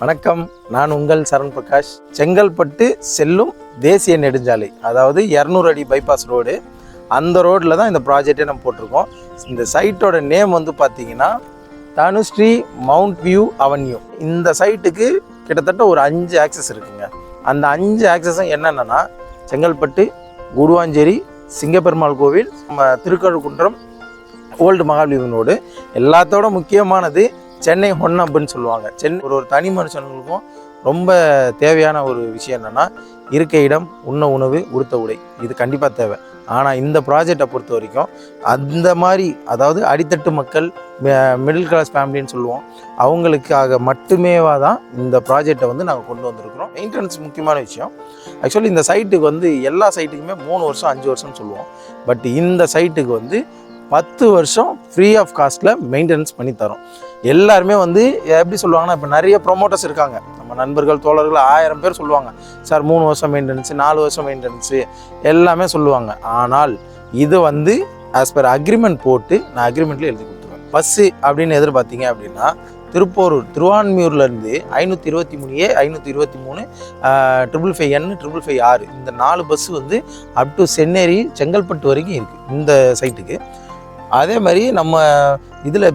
வணக்கம். நான் உங்கள் சரண் பிரகாஷ். செங்கல்பட்டு செல்லும் தேசிய நெடுஞ்சாலை அதாவது இரநூறு அடி பைபாஸ் ரோடு அந்த ரோட்டில் தான் இந்த ப்ராஜெக்டே நம்ம போட்டிருக்கோம். இந்த சைட்டோட நேம் வந்து பார்த்தீங்கன்னா தனுஸ்ரீ மவுண்ட் வியூ அவென்யூ. இந்த சைட்டுக்கு கிட்டத்தட்ட ஒரு அஞ்சு ஆக்சஸ் இருக்குங்க. அந்த அஞ்சு ஆக்சஸும் என்னென்னா செங்கல்பட்டு குடுவாஞ்சேரி சிங்கப்பெருமாள் கோவில் நம்ம திருக்கழுக்குன்றம் ஓல்டு மகாபலிபுரம் ரோடு எல்லாத்தோட முக்கியமானது சென்னை ஒன் அப்படின்னு சொல்லுவாங்க. சென்னை ஒரு ஒரு தனி மனுஷனுங்களுக்கும் ரொம்ப தேவையான ஒரு விஷயம் என்னென்னா இருக்க இடம் உண்ண உணவு உடுத்த உடை. இது கண்டிப்பாக தேவை. ஆனால் இந்த ப்ராஜெக்டை பொறுத்த வரைக்கும் அந்த மாதிரி அதாவது அடித்தட்டு மக்கள் மிடில் கிளாஸ் ஃபேமிலின்னு சொல்லுவோம் அவங்களுக்காக மட்டுமேவா தான் இந்த ப்ராஜெக்டை வந்து நாங்கள் கொண்டு வந்திருக்கிறோம். மெயின்டெனன்ஸ் முக்கியமான விஷயம். ஆக்சுவலி இந்த சைட்டுக்கு வந்து எல்லா சைட்டுக்குமே மூணு வருஷம் அஞ்சு வருஷம்னு சொல்லுவோம். பட் இந்த சைட்டுக்கு வந்து பத்து வருஷம் ஃப்ரீ ஆஃப் காஸ்ட்டில் மெயின்டெனன்ஸ் பண்ணி தரோம். எல்லாருமே வந்து எப்படி சொல்லுவாங்கன்னா இப்போ நிறைய ப்ரொமோட்டர்ஸ் இருக்காங்க. நம்ம நண்பர்கள் தோழர்கள் ஆயிரம் பேர் சொல்லுவாங்க. சார் மூணு வருஷம் மெயின்டெனன்ஸு நாலு வருஷம் மெயின்டெனன்ஸு எல்லாமே சொல்லுவாங்க. ஆனால் இது வந்து ஆஸ் பர் அக்ரிமெண்ட் போட்டு நான் அக்ரிமெண்ட்டில் எழுதி கொடுத்துருவேன். பஸ்ஸு அப்படின்னு எதிர்பார்த்தீங்க அப்படின்னா திருப்போரூர் திருவான்மியூர்லேருந்து ஐநூற்றி இருபத்தி மூணு ஏ ஐநூற்றி இருபத்தி மூணு triple five N triple five ஆறு இந்த நாலு பஸ்ஸு வந்து அப் டு சென்னேரி செங்கல்பட்டு வரைக்கும் இருக்குது இந்த சைட்டுக்கு அதே மாதிரி நம்ம இதில்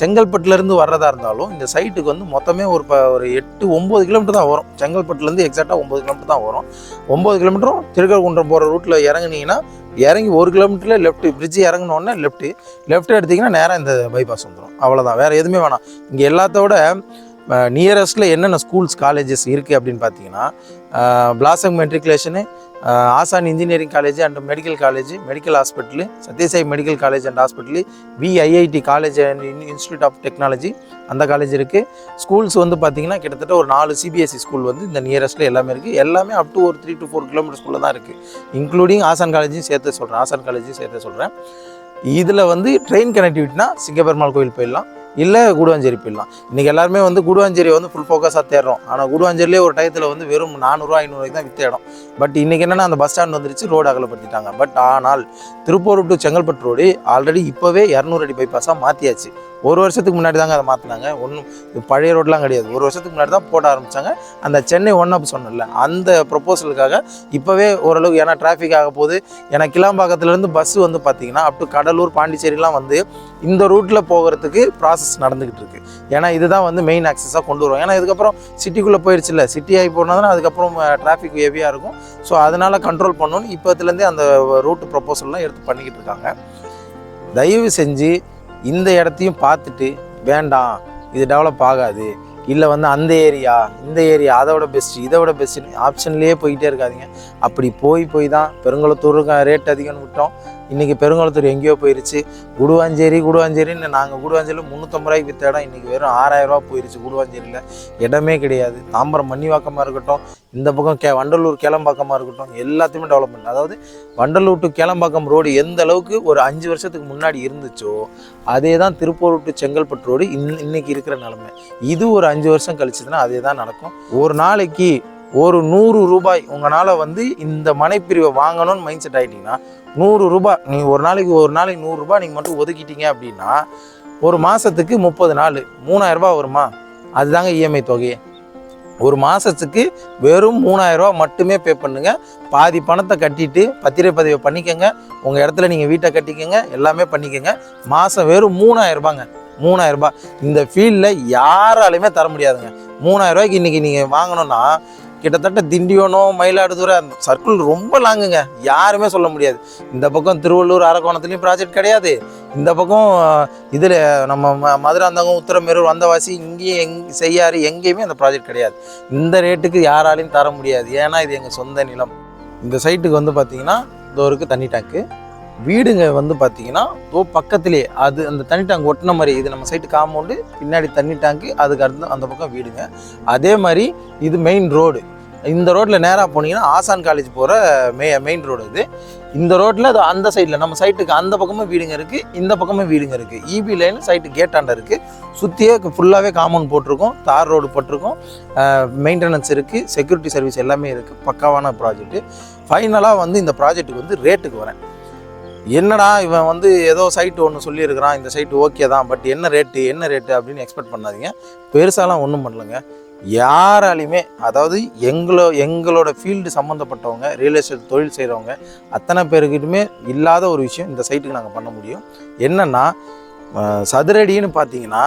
செங்கல்பட்டுலேருந்து வர்றதா இருந்தாலும் இந்த சைட்டுக்கு வந்து மொத்தமே ஒரு ப ஒரு எட்டு ஒம்பது கிலோமீட்டர் தான் வரும். செங்கல்பட்டுலேருந்து எக்ஸாக்டாக ஒம்பது கிலோமீட்டர் தான் வரும். ஒம்பது கிலோமீட்டரும் திருக்கல்குன்றம் போகிற ரூட்டில் இறங்குனீங்கன்னா இறங்கி ஒரு கிலோமீட்டரில் லெஃப்ட் பிரிட்ஜ் இறங்கினோடனே லெஃப்ட்டு லெஃப்ட் எடுத்தீங்கன்னா நேராக இந்த பைபாஸ் வந்துடும் அவ்வளோதான் வேறு எதுவுமே வேணாம். இங்கே எல்லாத்தோட நியரஸ்ட்டில் என்னென்ன ஸ்கூல்ஸ் காலேஜஸ் இருக்குது அப்படின்னு பார்த்தீங்கன்னா Blossom matriculation Aasan engineering college and medical college medical hospital Sathya Sai medical college and hospital VIIT college and institute of technology அந்த காலேஜ் இருக்குது ஸ்கூல்ஸ் வந்து பார்த்திங்கன்னா கிட்டத்தட்ட ஒரு நாலு சிபிஎஸ்சி ஸ்கூல் வந்து இந்த நியரஸ்ட்டில் எல்லாமே இருக்குது எல்லாமே அப் டு ஒரு த்ரீ டு ஃபோர் கிலோமீட்டர்ஸ்குள்ளே தான் இருக்குது இன்க்ளூடிங் ஆசான் காலேஜையும் சேர்த்து சொல்கிறேன் ஆசான் காலேஜையும் சேர்த்து சொல்கிறேன் இதில் வந்து ட்ரெயின் கனெக்டிவிட்டினா சிங்கப்பெருமாள் கோயில் போயிடலாம். இல்லை கூடுவாஞ்சேரி போயிடலாம். இன்றைக்கி எல்லாருமே வந்து கூடுவாஞ்சேரி வந்து ஃபுல் ஃபோக்கஸாக தேடுறோம். ஆனால் கூடுவாஞ்சேரியிலே ஒரு டயத்தில் வந்து வெறும் நானூறுரூவா ஐநூறுவாய்க்கு தான் வித்தேடும் இடம். பட் இன்றைக்கி என்னென்னா அந்த பஸ் ஸ்டாண்ட் வந்துருச்சு ரோடு அகலப்படுத்திட்டாங்க. பட் ஆனால் Tiruppur to Chengalpattu road already இப்போவே இரநூறு அடி பைபாஸாக மாற்றியாச்சு ஒரு வருஷத்துக்கு முன்னாடி தாங்க அதை மாற்றினாங்க ஒன்றும் பழைய ரோட்லாம் கிடையாது. ஒரு வருஷத்துக்கு முன்னாடி தான் போட ஆரம்பித்தாங்க அந்த சென்னை ஒன் அப் சொன்னல அந்த ப்ரொப்போசலுக்காக இப்போவே ஓரளவுக்கு ஏன்னா டிராஃபிக் ஆக போகுது. ஏன்னா கிளாம்பாக்கத்துலேருந்து பஸ் வந்து பார்த்தீங்கன்னா அப் டு கடலூர் பாண்டிச்சேரிலாம் வந்து இந்த ரூட்டில் போகிறதுக்கு ப்ராசஸ் நடந்துக்கிட்டு இருக்கு ஏன்னா இதுதான் வந்து மெயின் ஆக்சஸாக கொண்டு வரும் ஏன்னா இதுக்கப்புறம் சிட்டிக்குள்ளே போயிடுச்சுல்ல சிட்டி ஆகி போனதுனா அதுக்கப்புறம் டிராஃபிக் ஹெவியாக இருக்கும். ஸோ அதனால் கண்ட்ரோல் பண்ணணும்னு இப்போத்துலேருந்தே அந்த ரூட்டு ப்ரப்போசல்லாம் எடுத்து பண்ணிக்கிட்டு இருக்காங்க. தயவு செஞ்சு இந்த இடத்தையும் பார்த்துட்டு வேண்டாம் இது டெவலப் ஆகாது. இல்லை வந்து அந்த ஏரியா இந்த ஏரியா அதோட பெஸ்ட் இதை விட பெஸ்ட் ஆப்ஷன்லேயே போய்கிட்டே இருக்காதீங்க. அப்படி போய் போய் தான் பெருங்குளத்தூருக்கு ரேட் அதிகம்னு விட்டோம். இன்றைக்கி பெருங்குளத்தூர் எங்கேயோ போயிருச்சு. குடுவாஞ்சேரி குடுவாஞ்சேரின்னு நாங்கள் குடுவாஞ்சேரியில் முந்நூற்றம்பது ரூபாய்க்கு விற்ற இடம் இன்றைக்கி வெறும் ஆறாயிரரூவா போயிருச்சு குடுவாஞ்சேரியில். இடமே கிடையாது. தாம்பரம் மன்னிவாக்கமாக இருக்கட்டும் இந்த பக்கம் கே வண்டலூர் கேளம்பாக்கமாக இருக்கட்டும் எல்லாத்தையுமே டெவலப்மெண்ட் அதாவது வண்டலூர் டு கேளம்பாக்கம் ரோடு எந்த அளவுக்கு ஒரு அஞ்சு வருஷத்துக்கு முன்னாடி இருந்துச்சோ அதே தான் திருப்பூர் டு செங்கல்பட்டு ரோடு இன் இன்னைக்கு இருக்கிற நிலமை. இது ஒரு அஞ்சு வருஷம் கழிச்சதுன்னா அதே தான் நடக்கும். ஒரு நாளைக்கு ஒரு நூறு ரூபாய் உங்களால் வந்து இந்த மனைப்பிரிவை வாங்கணும்னு மைண்ட் செட் ஆகிட்டீங்கன்னா நூறு ரூபாய் நீங்கள் ஒரு நாளைக்கு ஒரு நாளைக்கு நூறுரூபா நீங்கள் மட்டும் ஒதுக்கிட்டீங்க அப்படின்னா ஒரு மாதத்துக்கு முப்பது நாள் மூணாயிரரூபா வருமா? அதுதாங்க இஎம்ஐ தொகையே. ஒரு மாதத்துக்கு வெறும் மூணாயிரரூபா மட்டுமே பே பண்ணுங்கள் பாதி பணத்தை கட்டிட்டு பத்திரப்பதிவை பண்ணிக்கோங்க. உங்கள் இடத்துல நீங்கள் வீட்டை கட்டிக்கோங்க. எல்லாமே பண்ணிக்கோங்க. மாதம் வெறும் மூணாயிரரூபாங்க மூணாயிரரூபா ரூபாய். இந்த ஃபீல்டில் யாராலையுமே தர முடியாதுங்க. மூணாயிரம் ரூபாய்க்கு இன்றைக்கி நீங்கள் வாங்கணும்னா கிட்டத்தட்ட திண்டிவனம் மயிலாடுதுறை அந்த சர்க்கிள் ரொம்ப லாங்குங்க யாருமே சொல்ல முடியாது. இந்த பக்கம் திருவள்ளூர் அரக்கோணத்துலேயும் ப்ராஜெக்ட் கிடையாது. இந்த பக்கம் இதில் நம்ம ம- மதுராந்தகம் உத்தரமேரூர் வந்தவாசி இங்கேயும் எங் செய்யாறு எங்கேயுமே அந்த ப்ராஜெக்ட் கிடையாது. இந்த ரேட்டுக்கு யாராலையும் தர முடியாது. ஏன்னா இது எங்கள் சொந்த நிலம். இந்த சைட்டுக்கு வந்து பார்த்தீங்கன்னா இந்த ஒருக்கு தண்ணி டேங்க்கு வீடுங்க வந்து பார்த்தீங்கன்னா தோ பக்கத்துலேயே அது அந்த தண்ணி டேங்க் ஒட்டின மாதிரி இது நம்ம சைட்டு காம்பவுண்டு பின்னாடி தண்ணி டேங்க்கு அதுக்கு அடுத்து அந்த பக்கம் வீடுங்க. அதே மாதிரி இது மெயின் ரோடு இந்த ரோட்டில் நேராக போனீங்கன்னா ஆசான் காலேஜ் போகிற மெ மெயின் ரோடு இது. இந்த ரோட்டில் அது அந்த சைடில் நம்ம சைட்டுக்கு அந்த பக்கமும் வீடுங்க இருக்குது இந்த பக்கமும் வீடுங்க இருக்குது இபி லைன் சைட்டு கேட்டாண்ட இருக்குது சுற்றியே ஃபுல்லாகவே காம்பவுண்ட் போட்டிருக்கோம் தார் ரோடு போட்டிருக்கோம் மெயின்டெனன்ஸ் இருக்குது செக்யூரிட்டி சர்வீஸ் எல்லாமே இருக்குது பக்காவான ப்ராஜெக்ட்டு ஃபைனலாக வந்து இந்த ப்ராஜெக்ட்டுக்கு வந்து ரேட்டுக்கு வரேன். என்னடா இவன் வந்து ஏதோ சைட்டு ஒன்று சொல்லியிருக்கிறான் இந்த சைட்டு ஓகே தான் பட் என்ன ரேட்டு என்ன ரேட்டு அப்படின்னு எக்ஸ்பெக்ட் பண்ணாதீங்க. பெருசாலாம் ஒன்றும் பண்ணலங்க. யாராலையுமே அதாவது எங்களோ எங்களோட ஃபீல்டு சம்மந்தப்பட்டவங்க ரியல் எஸ்டேட் தொழில் செய்கிறவங்க அத்தனை பேருக்கிட்டுமே இல்லாத ஒரு விஷயம் இந்த சைட்டுக்கு நாங்கள் பண்ண முடியும். என்னென்னா சதுரடின்னு பார்த்தீங்கன்னா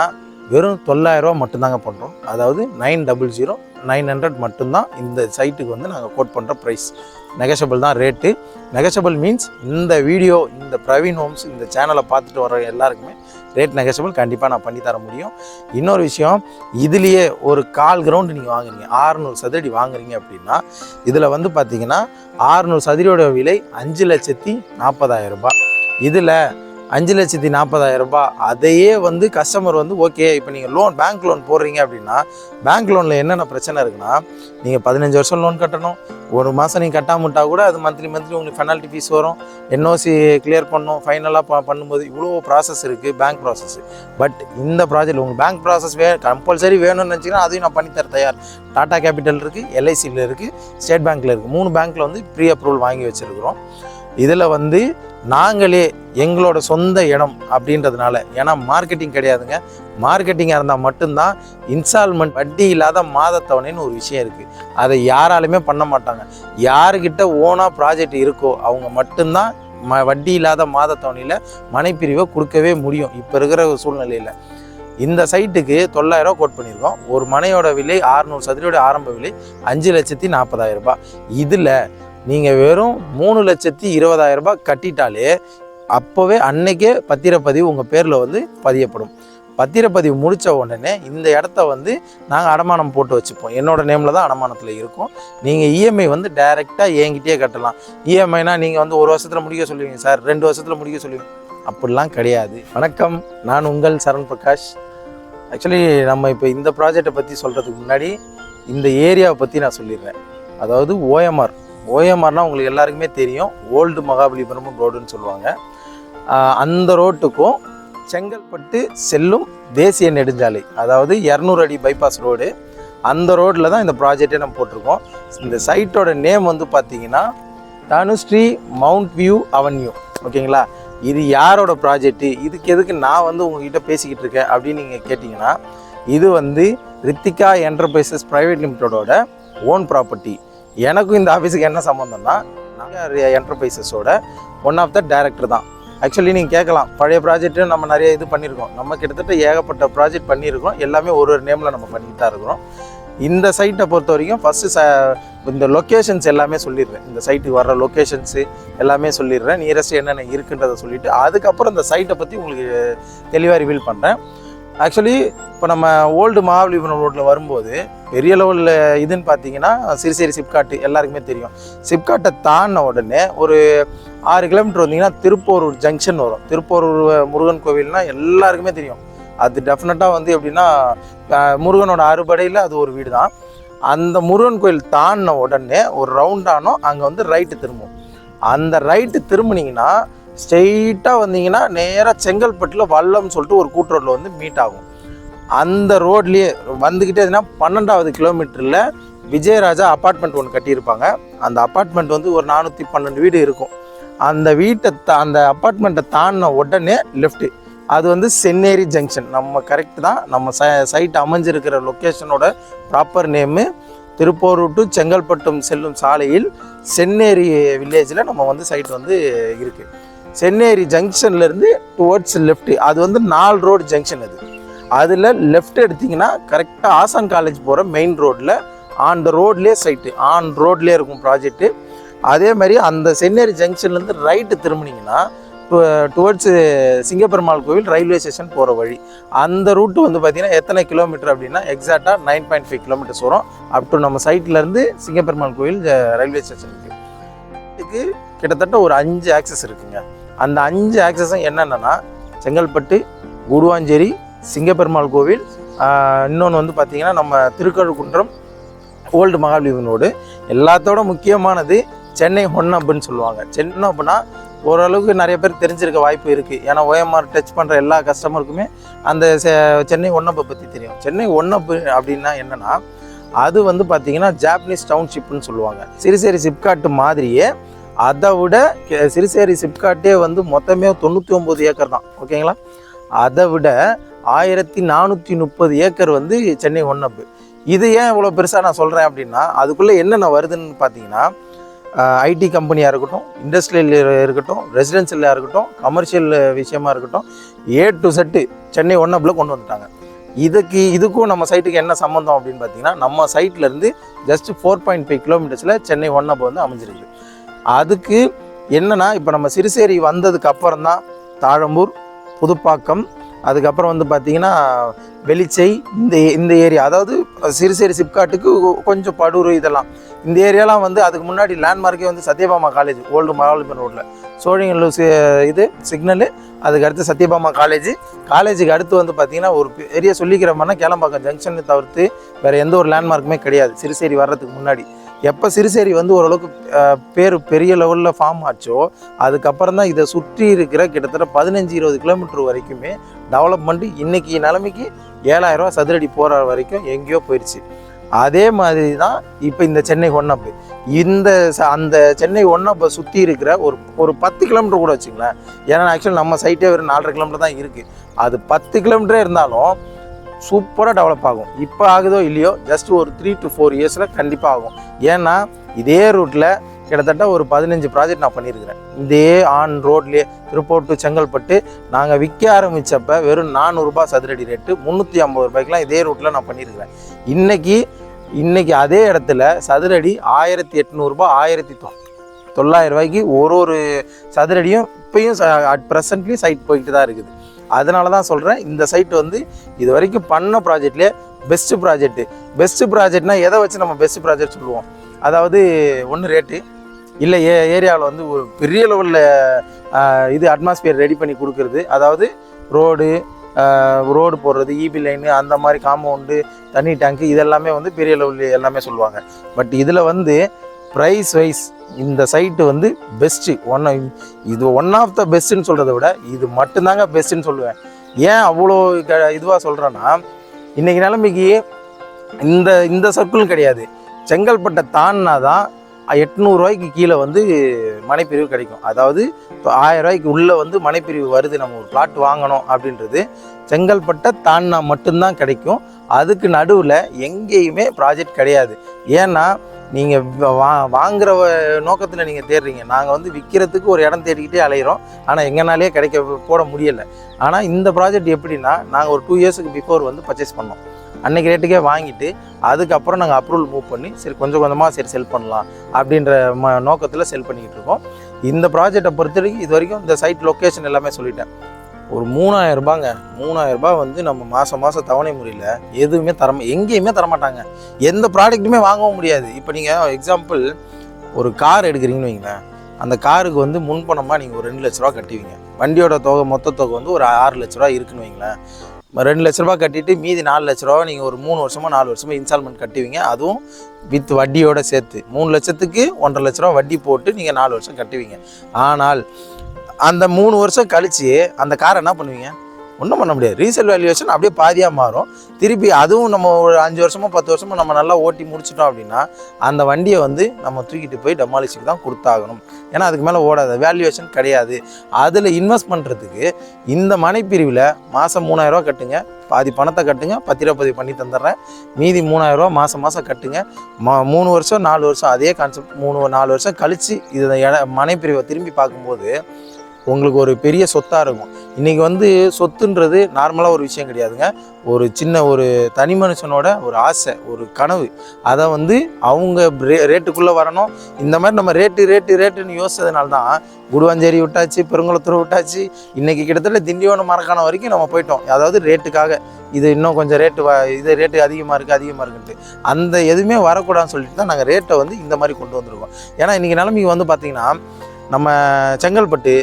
வெறும் தொள்ளாயிரரூவா மட்டும்தாங்க பண்ணுறோம் அதாவது nine double zero nine hundred மட்டும்தான் இந்த சைட்டுக்கு வந்து நாங்கள் கோட் பண்ணுற ப்ரைஸ் நெகஷபிள் தான் ரேட்டு நெகஷபிள் மீன்ஸ் இந்த வீடியோ இந்த பிரவீன் ஹோம்ஸ் இந்த சேனலை பார்த்துட்டு வர எல்லாருக்குமே ரேட் நெகசபிள் கண்டிப்பாக நான் பண்ணி தர முடியும். இன்னொரு விஷயம் இதுலேயே ஒரு கால் கிரவுண்டு நீங்கள் வாங்குறீங்க. ஆறுநூறு சதுரடி வாங்குறீங்க அப்படின்னா இதில் வந்து பார்த்தீங்கன்னா ஆறுநூறு சதுரியோட விலை அஞ்சு லட்சத்தி நாற்பதாயிரம் ரூபாய். இதில் அஞ்சு லட்சத்தி நாற்பதாயிரம் ரூபாய். அதையே வந்து கஸ்டமர் வந்து ஓகே இப்போ நீங்கள் லோன் பேங்க் லோன் போடுறீங்க அப்படின்னா பேங்க் லோனில் என்னென்ன பிரச்சனை இருக்குன்னா நீங்கள் பதினஞ்சு வருஷம் லோன் கட்டணும். ஒரு மாதம் நீங்கள் கட்டாமட்டா கூட அது மந்த்லி மந்த்லி உங்களுக்கு பெனால்ட்டி ஃபீஸ் வரும். என்ஓசி கிளியர் பண்ணணும் ஃபைனலாக ப பண்ணும்போது இவ்வளோ ப்ராசஸ் இருக்குது பேங்க் ப்ராசஸ் பட் இந்த ப்ராஜெக்ட் உங்கள் பேங்க் ப்ராசஸ் வே கம்பல்சரி வேணும்னு நினச்சிங்கன்னா அதையும் நான் பண்ணித்தர தயார். டாடா கேபிட்டல் இருக்குது எல்ஐசியில் இருக்குது ஸ்டேட் பேங்க்கில் இருக்குது மூணு பேங்க்கில் வந்து ப்ரீ அப்ரூவல் வாங்கி வச்சுருக்குறோம். இதில் வந்து நாங்களே எங்களோட சொந்த இடம் அப்படின்றதுனால. ஏன்னா மார்க்கெட்டிங் கிடையாதுங்க. மார்க்கெட்டிங்காக இருந்தால் மட்டும்தான் இன்ஸ்டால்மெண்ட் வட்டி இல்லாத மாதத்தவணைன்னு ஒரு விஷயம் இருக்குது அதை யாராலுமே பண்ண மாட்டாங்க. யாருக்கிட்ட ஓனாக ப்ராஜெக்ட் இருக்கோ அவங்க மட்டும்தான் ம வட்டி இல்லாத மாதத்தவணையில் மனைப்பிரிவை கொடுக்கவே முடியும். இப்போ இருக்கிற சூழ்நிலையில். இந்த சைட்டுக்கு தொள்ளாயிரம் கோட் பண்ணியிருக்கோம் ஒரு மனையோட விலை ஆறுநூறு சதுரோட ஆரம்ப விலை அஞ்சு லட்சத்தி நாற்பதாயிரம் ரூபாய். இதில் நீங்கள் வெறும் மூணு லட்சத்தி இருபதாயிரம் ரூபாய் கட்டிட்டாலே அப்போவே அன்னைக்கே பத்திரப்பதிவு உங்கள் பேரில் வந்து பதியப்படும். பத்திரப்பதிவு முடித்த உடனே இந்த இடத்த வந்து நாங்கள் அடமானம் போட்டு வச்சுப்போம். என்னோடய நேமில் தான் அடமானத்தில் இருக்கும். நீங்கள் இஎம்ஐ வந்து டைரெக்டாக என்கிட்டயே கட்டலாம். இஎம்ஐனா நீங்கள் வந்து ஒரு வருஷத்தில் முடிக்க சொல்லுவீங்க சார் ரெண்டு வருஷத்தில் முடிக்க சொல்லுவீங்க. அப்படிலாம் கிடையாது. வணக்கம் நான் உங்கள் சரண் பிரகாஷ். ஆக்சுவலி நம்ம இப்போ இந்த ப்ராஜெக்டை பற்றி சொல்கிறதுக்கு முன்னாடி இந்த ஏரியாவை பற்றி நான் சொல்லிடுறேன். அதாவது ஓஎம்ஆர் ஓஎம்ஆர்னால் உங்களுக்கு எல்லாருக்குமே தெரியும். ஓல்டு மகாபலிபுரம் ரோடுன்னு சொல்லுவாங்க. அந்த ரோட்டுக்கும் செங்கல்பட்டு செல்லும் தேசிய நெடுஞ்சாலை அதாவது இரநூறு அடி பைபாஸ் ரோடு அந்த ரோட்டில் தான் இந்த ப்ராஜெக்டே நம்ம போட்டிருக்கோம். இந்த சைட்டோட நேம் வந்து பார்த்தீங்கன்னா தனுஸ்ரீ மவுண்ட் வியூ அவென்யூ. ஓகேங்களா? இது யாரோட ப்ராஜெக்ட்டு இதுக்கு எதுக்கு நான் வந்து உங்ககிட்ட பேசிக்கிட்டு இருக்கேன் அப்படின்னு நீங்கள் கேட்டிங்கன்னா இது வந்து ரித்திகா என்டர்பிரைசஸ் ப்ரைவேட் லிமிட்டடோட ஓன் ப்ராப்பர்ட்டி எனக்கும் இந்த ஆஃபீஸுக்கு என்ன சம்மந்தம்னா நாங்கள் என்டர்பிரைசஸோட ஒன் ஆஃப் த டைரக்டர் தான். ஆக்சுவலி நீங்கள் கேட்கலாம். பழைய ப்ராஜெக்ட்டு நம்ம நிறைய இது பண்ணியிருக்கோம். நம்ம கிட்டத்தட்ட ஏகப்பட்ட ப்ராஜெக்ட் பண்ணியிருக்கோம். எல்லாமே ஒரு ஒரு நேமில் நம்ம பண்ணிட்டு தான் இருக்கிறோம். இந்த சைட்டை பொறுத்த வரைக்கும் ஃபஸ்ட்டு ச இந்த லொக்கேஷன்ஸ் எல்லாமே சொல்லிடுறேன். இந்த சைட்டுக்கு வர்ற லொக்கேஷன்ஸு எல்லாமே சொல்லிடுறேன். நியரஸ்ட் என்னென்ன இருக்குன்றதை சொல்லிவிட்டு அதுக்கப்புறம் இந்த சைட்டை பற்றி உங்களுக்கு தெளிவாக ரிவீல் பண்ணுறேன் ஆக்சுவலி இப்போ நம்ம ஓல்டு மகாபலிபுரம் ரோட்டில் வரும்போது பெரிய லெவலில் இதுன்னு பார்த்தீங்கன்னா சிறுசேரி சிப்காட்டு எல்லாருக்குமே தெரியும். சிப்காட்டை தாண்டின உடனே ஒரு ஆறு கிலோமீட்டர் வந்தீங்கன்னா திருப்போரூர் ஜங்ஷன் வரும். திருப்போரூர் முருகன் கோவில்னா எல்லாருக்குமே தெரியும். அது டெஃபினட்டாக வந்து எப்படின்னா முருகனோட அறுபடையில் அது ஒரு வீடு தான் அந்த முருகன் கோயில் தாண்டின உடனே ஒரு ரவுண்டானோ அங்கே வந்து ரைட்டு திரும்பும். அந்த ரைட்டு திரும்பினீங்கன்னா ஸ்ட்ரெயிட்டாக வந்தீங்கன்னா நேராக செங்கல்பட்டில் வல்லம் சொல்லிட்டு ஒரு கூட்டுரோட்டில் வந்து மீட் ஆகும். அந்த ரோட்லேயே வந்துக்கிட்டே இருந்தீங்கன்னா பன்னெண்டாவது கிலோமீட்டரில் விஜயராஜா அப்பார்ட்மெண்ட் ஒன்று கட்டியிருப்பாங்க. அந்த அப்பார்ட்மெண்ட் வந்து ஒரு நானூற்றி பன்னெண்டு வீடு இருக்கும். அந்த வீட்டை தா- அந்த அப்பார்ட்மெண்ட்டை தாண்டின உடனே லெஃப்ட்டு அது வந்து சென்னேரி ஜங்ஷன் நம்ம கரெக்ட் தான். நம்ம ச சைட் அமைஞ்சிருக்கிற லொக்கேஷனோட ப்ராப்பர் நேமு திருப்போர் டு செங்கல்பட்டும் செல்லும் சாலையில் சென்னேரி வில்லேஜில் நம்ம வந்து சைட் வந்து இருக்குது சென்னேரி ஜங்ஷன்லேருந்து டுவர்ட்ஸ் லெஃப்ட் அது வந்து நாலு ரோடு ஜங்ஷன் அது. அதில் லெஃப்ட் எடுத்தீங்கன்னா கரெக்டாக ஆசான் காலேஜ் போகிற மெயின் ரோட்டில் ஆன் த ரோட்லேயே சைட்டு ஆன் ரோட்லேயே இருக்கும் ப்ராஜெக்ட்டு அதே மாதிரி அந்த சென்னேரி ஜங்ஷன்லேருந்து right திரும்பினீங்கன்னா towards Singaperumal Koil railway station போகிற வழி. அந்த ரூட்டு வந்து பார்த்திங்கன்னா எத்தனை கிலோமீட்டர் அப்படின்னா எக்ஸாக்டாக நைன் பாயிண்ட் ஃபைவ் கிலோமீட்டர்ஸ் வரும். அப் டு நம்ம சைட்லேருந்து சிங்கப்பெருமாள் கோவில் ரயில்வே ஸ்டேஷனுக்கு இதுக்கு கிட்டத்தட்ட ஒரு அஞ்சு ஆக்சஸ் இருக்குங்க. அந்த அஞ்சு ஆக்சஸும் என்னென்னா செங்கல்பட்டு குடுவாஞ்சேரி சிங்கப்பெருமாள் கோவில் இன்னொன்று வந்து பார்த்திங்கன்னா நம்ம திருக்கழுக்குன்றம் ஓல்டு மகாபலிபுரம் ரோடு எல்லாத்தோட முக்கியமானது சென்னை ஹொன்னப்புன்னு சொல்லுவாங்க. சென்னை அப்படின்னா ஓரளவுக்கு நிறைய பேர் தெரிஞ்சிருக்க வாய்ப்பு இருக்குது ஏன்னா ஓஎம்ஆர் டச் பண்ணுற எல்லா கஸ்டமருக்குமே அந்த செ- சென்னை ஒன்னப்பை பற்றி தெரியும். சென்னை ஒன்னப்பு அப்படின்னா என்னென்னா அது வந்து பார்த்திங்கன்னா ஜாப்பனீஸ் டவுன்ஷிப்னு சொல்லுவாங்க. சிறுசேரி சிப்காட்டு மாதிரியே அதை விட சிறுசேரி சிப்காட்டே வந்து மொத்தமே தொண்ணூற்றி ஒம்பது ஏக்கர் தான். ஓகேங்களா அதை விட ஆயிரத்தி நானூற்றி முப்பது ஏக்கர் வந்து சென்னை ஒன்னப்பு இது ஏன் இவ்வளோ பெருசாக நான் சொல்கிறேன் அப்படின்னா அதுக்குள்ளே என்னென்ன வருதுன்னு பார்த்தீங்கன்னா ஐடி கம்பெனியாக இருக்கட்டும் இண்டஸ்ட்ரியல் இருக்கட்டும் ரெசிடென்ஷியலாக இருக்கட்டும் கமர்ஷியல் விஷயமா இருக்கட்டும் ஏ டு செட்டு சென்னை ஒன்னப்பில் கொண்டு வந்துட்டாங்க. இதுக்கு இதுக்கும் நம்ம சைட்டுக்கு என்ன சம்மந்தம் அப்படின்னு பார்த்தீங்கன்னா நம்ம சைட்லேருந்து ஜஸ்ட் ஃபோர் பாயிண்ட் ஃபைவ் கிலோமீட்டர்ஸில் சென்னை ஒன்னப் வந்து அமைஞ்சிருக்கு. அதுக்கு என்னன்னா இப்போ நம்ம சிறுசேரி வந்ததுக்கு அப்புறம் தான் தாழம்பூர் புதுப்பாக்கம் அதுக்கப்புறம் வந்து பார்த்தீங்கன்னா வெளிச்சை இந்த இந்த ஏரியா அதாவது சிறுசேரி சிப்காட்டுக்கு கொஞ்சம் படூர் இதெல்லாம். இந்த ஏரியாலாம் வந்து அதுக்கு முன்னாடி லேண்ட்மார்க்கே வந்து சத்யபாமா காலேஜ் ஓல்டு மகாலிபன் ரோட்டில் சோழிங்கல்லூர் சி இது சிக்னலு அதுக்கு அடுத்து சத்யபாமா காலேஜ் காலேஜுக்கு அடுத்து வந்து பார்த்தீங்கன்னா ஒரு பெரிய சொல்லிக்கிற மாதிரினா கேளம்பாக்கம் ஜங்ஷனை தவிர்த்து வேறு எந்த ஒரு லேண்ட்மார்க்குமே கிடையாது. சிறுசேரி வர்றதுக்கு முன்னாடி. எப்போ சிறுசேரி வந்து ஓரளவுக்கு பேர் பெரிய லெவலில் ஃபார்ம் ஆச்சோ அதுக்கப்புறம் தான் இதை சுற்றி இருக்கிற கிட்டத்தட்ட பதினஞ்சு இருபது கிலோமீட்டர் வரைக்குமே டெவலப்மெண்ட் இன்றைக்கி நிலைமைக்கு ஏழாயிரம் ரூபா சதுரடி போகிற வரைக்கும் எங்கேயோ போயிடுச்சு அதே மாதிரி தான் இப்போ இந்த சென்னை ஒன்னப்பு இந்த ச- அந்த சென்னை ஒன்னப்பை சுற்றி இருக்கிற ஒரு ஒரு பத்து கிலோமீட்டர் கூட வச்சுங்களேன். ஏன்னா ஆக்சுவலி நம்ம சைட்டே ஒரு நாலரை கிலோமீட்டர் தான் இருக்குது அது பத்து கிலோமீட்டரே இருந்தாலும் சூப்பராக டெவலப் ஆகும். இப்போ ஆகுதோ இல்லையோ ஜஸ்ட் ஒரு த்ரீ டு ஃபோர் இயர்ஸில் கண்டிப்பாக ஆகும். ஏன்னா இதே ரூட்டில் கிட்டத்தட்ட ஒரு பதினஞ்சு ப்ராஜெக்ட் நான் பண்ணியிருக்கிறேன் இதே ஆன் ரோட்லேயே திருப்பூர் டு செங்கல்பட்டு நாங்கள் விற்க ஆரம்பித்தப்ப வெறும் நானூறுரூபா சதுரடி ரேட்டு முந்நூற்றி ஐம்பது ரூபாய்க்குலாம் இதே ரூட்டில் நான் பண்ணியிருக்கிறேன் இன்றைக்கி இன்றைக்கி அதே இடத்துல சதுரடி ஆயிரத்தி எட்நூறுபா ஆயிரத்தி தொ தொள்ளாயிரம் ரூபாய்க்கு ஒரு ஒரு சதுரடியும் இப்பயும் அட் ப்ரெசன்ட்லேயும் சைட் போய்கிட்டு தான் இருக்குது. அதனால தான் சொல்கிறேன் இந்த சைட் வந்து இது வரைக்கும் பண்ண ப்ராஜெக்ட்லேயே பெஸ்ட்டு ப்ராஜெக்ட்டு பெஸ்ட்டு ப்ராஜெக்ட்னா எதை வச்சு நம்ம பெஸ்ட் ப்ராஜெக்ட் சொல்லுவோம்? அதாவது ஒன்று ரேட்டு இல்லை ஏ ஏரியாவில் வந்து ஒரு பெரிய லெவலில் இது அட்மாஸ்பியர் ரெடி பண்ணி கொடுக்குறது. அதாவது ரோடு ரோடு போடுறது இபி லைனு அந்த மாதிரி காம்பவுண்டு தண்ணி டேங்க்கு இதெல்லாமே வந்து பெரிய லெவலில் எல்லாமே சொல்லுவாங்க. பட் இதில் வந்து ப்ரைஸ் வைஸ் இந்த சைட்டு வந்து பெஸ்ட்டு ஒன் இது ஒன் ஆஃப் த பெஸ்ட்டுன்னு சொல்கிறத விட இது மட்டும்தாங்க பெஸ்ட்டுன்னு சொல்லுவேன். ஏன் அவ்வளோ க இதுவாக சொல்கிறேன்னா இன்றைக்கி நிலைமைக்கு இந்த இந்த சர்க்கிளும் கிடையாது. செங்கல்பட்டை தாண்டினா தான் எட்நூறுரூவாய்க்கு கீழே வந்து மனைப்பிரிவு கிடைக்கும். அதாவது இப்போ ஆயிரம் ரூபாய்க்கு உள்ளே வந்து மனைப்பிரிவு வருது நம்ம ஒரு பிளாட் வாங்கணும் அப்படின்றது செங்கல்பட்டை தாண்டினா மட்டும்தான் கிடைக்கும். அதுக்கு நடுவில் எங்கேயுமே ப்ராஜெக்ட் கிடையாது. ஏன்னா நீங்கள் வா வாங்குற நோக்கத்தில் நீங்கள் தேடுறீங்க நாங்கள் வந்து விற்கிறதுக்கு ஒரு இடம் தேடிக்கிட்டே அலையிறோம். ஆனால் எங்கனாலே கிடைக்க போட முடியலை. ஆனால் இந்த ப்ராஜெக்ட் எப்படின்னா நாங்கள் ஒரு டூ இயர்ஸுக்கு பிஃபோர் வந்து பர்ச்சேஸ் பண்ணோம். அன்றைக்கி ரேட்டுக்கே வாங்கிட்டு அதுக்கப்புறம் நாங்கள் அப்ரூவல் மூவ் பண்ணி சரி கொஞ்சம் கொஞ்சமாக சரி செல் பண்ணலாம் அப்படின்ற ம நோக்கத்தில் செல் பண்ணிக்கிட்டு இருக்கோம். இந்த ப்ராஜெக்டை பொறுத்த வரைக்கும் இது வரைக்கும் இந்த சைட் லொக்கேஷன் எல்லாமே சொல்லிட்டேன். ஒரு மூணாயிரம் ரூபாங்க. மூணாயிரம் ரூபாய் வந்து நம்ம மாதம் மாதம் தவணை முறையில் எதுவுமே தர எங்கேயுமே தரமாட்டாங்க எந்த ப்ராடக்ட்டுமே வாங்கவும் முடியாது. இப்போ நீங்கள் எக்ஸாம்பிள் ஒரு கார் எடுக்கிறீங்கன்னு வைங்களேன். அந்த காருக்கு வந்து முன்பணமாக நீங்கள் ஒரு ரெண்டு லட்ச ரூபா கட்டுவீங்க. வண்டியோட தொகை மொத்த தொகை வந்து ஒரு ஆறு லட்ச ரூபா இருக்குன்னு வைங்களேன். ரெண்டு லட்ச ரூபா கட்டிட்டு மீதி நாலு லட்ச ரூபா நீங்கள் ஒரு மூணு வருஷமாக நாலு வருஷமாக இன்ஸ்டால்மெண்ட் கட்டுவீங்க. அதுவும் வித் வட்டியோட சேர்த்து. மூணு லட்சத்துக்கு ஒன்றரை லட்ச ரூபா வட்டி போட்டு நீங்கள் நாலு வருஷம் கட்டுவீங்க. ஆனால் அந்த மூணு வருஷம் கழித்து அந்த காரை என்ன பண்ணுவீங்க? ஒன்றும் பண்ண முடியாது. ரீசேல் வேல்யூவேஷன் அப்படியே பாதியாக மாறும். திருப்பி அதுவும் நம்ம ஒரு அஞ்சு வருஷமோ பத்து வருஷமோ நம்ம நல்லா ஓட்டி முடிச்சிட்டோம் அப்படின்னா அந்த வண்டியை வந்து நம்ம தூக்கிட்டு போய் டெமாலிஷுக்கு தான் கொடுத்தாகணும். ஏன்னா அதுக்கு மேலே ஓடாது. வேல்யூவேஷன் கிடையாது. அதில் இன்வெஸ்ட் பண்ணுறதுக்கு இந்த மனைப்பிரிவில் மாதம் மூணாயிரரூவா கட்டுங்க. பாதி பணத்தை கட்டுங்க. பத்திரப்பதிவு பண்ணி தந்துடுறேன். மீதி மூணாயிரரூவா மாதம் மாதம் கட்டுங்க. மா மூணு வருஷம் நாலு வருஷம் அதே கான்செப்ட் மூணு நாலு வருஷம் கழித்து இது இட மனைப்பிரிவை திரும்பி பார்க்கும்போது உங்களுக்கு ஒரு பெரிய சொத்தாக இருக்கும். இன்றைக்கி வந்து சொத்துன்றது நார்மலாக ஒரு விஷயம் கிடையாதுங்க. ஒரு சின்ன ஒரு தனி மனுஷனோட ஒரு ஆசை ஒரு கனவு. அதை வந்து அவங்க ரே ரேட்டுக்குள்ளே வரணும். இந்த மாதிரி நம்ம ரேட்டு ரேட்டு ரேட்டுன்னு யோசிச்சதுனால தான் குடுவாஞ்சேரி விட்டாச்சு பெருங்குளத்தூர் விட்டாச்சு. இன்றைக்கி கிட்டத்தட்ட திண்டிவனம் மரக்காணம் வரைக்கும் நம்ம போயிட்டோம். அதாவது ரேட்டுக்காக. இது இன்னும் கொஞ்சம் ரேட்டு வ இது ரேட்டு அதிகமாக இருக்குது அதிகமாக இருக்குன்ட்டு. அந்த எதுவுமே வரக்கூடாதுன்னு சொல்லிட்டு தான் நாங்கள் ரேட்டை வந்து இந்த மாதிரி கொண்டு வந்திருக்கோம். ஏன்னா இன்றைக்கி நிலமைக்கு வந்து பார்த்திங்கன்னா நம்ம செங்கல்பட்டு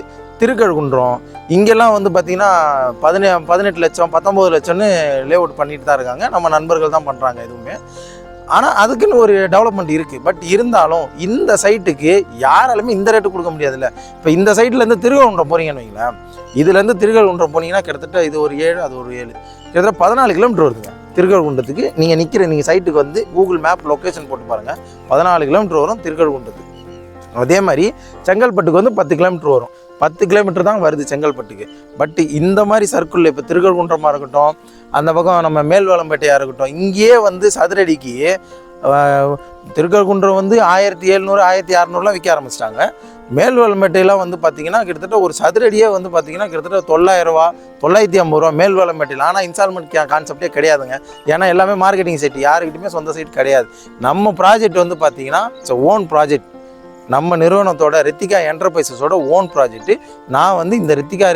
திருக்கழுகுன்றம். இங்கெல்லாம் வந்து பார்த்திங்கன்னா பதினே பதினெட்டு லட்சம் பத்தொம்போது லட்சம்னு லே அவுட் பண்ணிட்டு தான் இருக்காங்க. நம்ம நண்பர்கள் தான் பண்ணுறாங்க எதுவுமே. ஆனால் அதுக்குன்னு ஒரு டெவலப்மெண்ட் இருக்குது பட் இருந்தாலும் இந்த சைட்டுக்கு யாராலுமே இந்த ரேட்டு கொடுக்க முடியாதுல்ல. இப்போ இந்த சைட்லேருந்து திருக்கழுகுன்றம் போகிறீங்கன்னு வைங்களேன். இதுலேருந்து திருக்கழுகுன்றம் போனீங்கன்னா கிட்டத்தட்ட இது ஒரு ஏழு அது ஒரு ஏழு. கிட்டத்தட்ட பதினாலு கிலோமீட்டர் வருதுங்க திருக்கழுகுன்றத்துக்கு நீங்கள் நிற்கிற நீங்கள் சைட்டுக்கு வந்து கூகுள் மேப் லொக்கேஷன் போட்டு பாருங்கள் பதினாலு கிலோமீட்டர் வரும் திருக்கழுகுன்றத்துக்கு அதே மாதிரி செங்கல்பட்டுக்கு வந்து பத்து கிலோமீட்டர் வரும். பத்து கிலோமீட்டர் தான் வருது செங்கல்பட்டுக்கு. பட் இந்த மாதிரி சர்க்கிளில் இப்போ திருக்கழுகுன்றமாக இருக்கட்டும் அந்த பக்கம் நம்ம மேல்வளம்பேட்டையாக இருக்கட்டும் இங்கேயே வந்து சதுரடிக்கு அஹ், திருக்கழுகுன்றம் வந்து ஆயிரத்தி எழுநூறு ஆயிரத்தி அறநூறுலாம் விற்க ஆரம்பிச்சிட்டாங்க. மேல்வளம்பேட்டையெல்லாம் வந்து பார்த்தீங்கன்னா கிட்டத்தட்ட ஒரு சதுரடியே வந்து பார்த்தீங்கன்னா கிட்டத்தட்ட தொள்ளாயிரரூவா தொள்ளாயிரத்தி ஐம்பது ரூபா மேல்வளம்பேட்டையில். ஆனால் இன்ஸ்டால்மெண்ட் கான்செப்டே கிடையாதுங்க. ஏன்னா எல்லாமே மார்க்கெட்டிங் சைட் யாருக்கிட்டையுமே சொந்த சைட் கிடையாது. நம்ம ப்ராஜெக்ட் வந்து பார்த்தீங்கன்னா இட்ஸ் ஓன் ப்ராஜெக்ட் நம்ம நிறுவனத்தோட ரித்திகா என்டர்பிரைசஸோட ஓன் ப்ராஜெக்ட்டு நான் வந்து இந்த Rithika